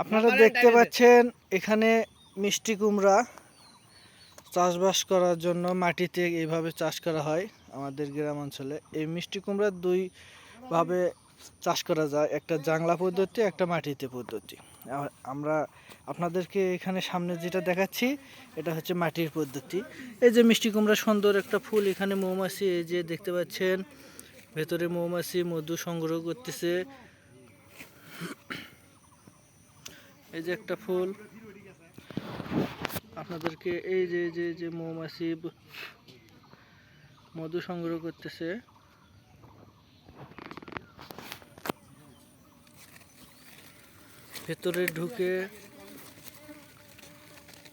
আপনারা দেখতে পাচ্ছেন এখানে মিষ্টি কুমড়া চাষবাস করার জন্য মাটিতে এইভাবে চাষ করা হয় আমাদের গ্রাম অঞ্চলে। এই মিষ্টি কুমড়া দুই ভাবে চাষ করা যায় একটা জাংলা পদ্ধতি একটা মাটিতে পদ্ধতি। আমরা আপনাদেরকে এখানে সামনে যেটা দেখাচ্ছি এটা হচ্ছে মাটির পদ্ধতি। এই যে মিষ্টি কুমড়া সুন্দর একটা ফুল এখানে মৌমাছি এই যে দেখতে পাচ্ছেন ভেতরে মৌমাছি মধু সংগ্রহ করতেছে। এই যে একটা ফুল। আপনাদেরকে এই যে যে যে মৌমাছি মধু সংগ্রহ করতেছে। ভেতরে ঢুকে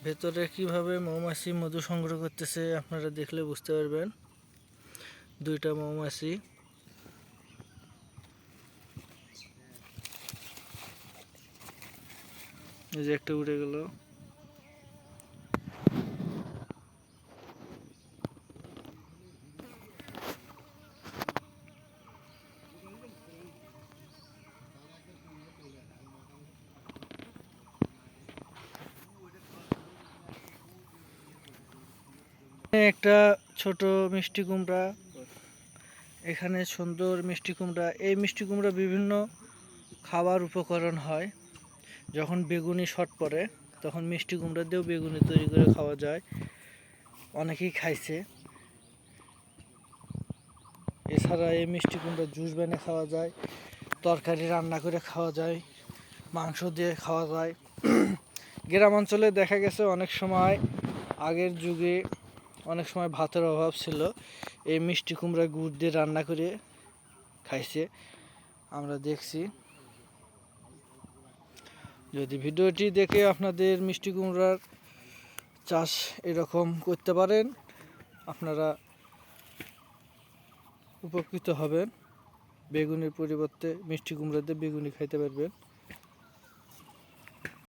ভেতরে কীভাবে মৌমাছি মধু সংগ্রহ করতেছে আপনারা দেখলে বুঝতে পারবেন। দুইটা মৌমাছি। এই যে একটা উড়ে গেল। একটা ছোট মিষ্টি কুমড়া। এখানে সুন্দর মিষ্টি কুমড়া। এই মিষ্টি কুমড়া বিভিন্ন খাবার উপকরণ হয়। যখন বেগুনি শট পড়ে, তখন মিষ্টি কুমড়া দিয়েও বেগুনি তৈরি করে খাওয়া যায়। অনেকেই খাইছে। এছাড়া এই মিষ্টি কুমড়া জুস বানিয়ে খাওয়া যায়, তরকারি রান্না করে খাওয়া যায়, মাংস দিয়ে খাওয়া যায়। গ্রাম অঞ্চলে দেখা গেছে অনেক সময় আগের যুগে অনেক সময় ভাতের অভাব ছিল। এই মিষ্টি কুমড়া গুড় দিয়ে রান্না করে খাইছে। আমরা দেখছি। যদি ভিডিওটি দেখে আপনাদের মিষ্টি কুমড়ার চাষ এরকম করতে পারেন, আপনারা উপকৃত হবেন। বেগুনের পরিবর্তে মিষ্টি কুমড়া দিয়ে বেগুনি খাইতে পারবেন।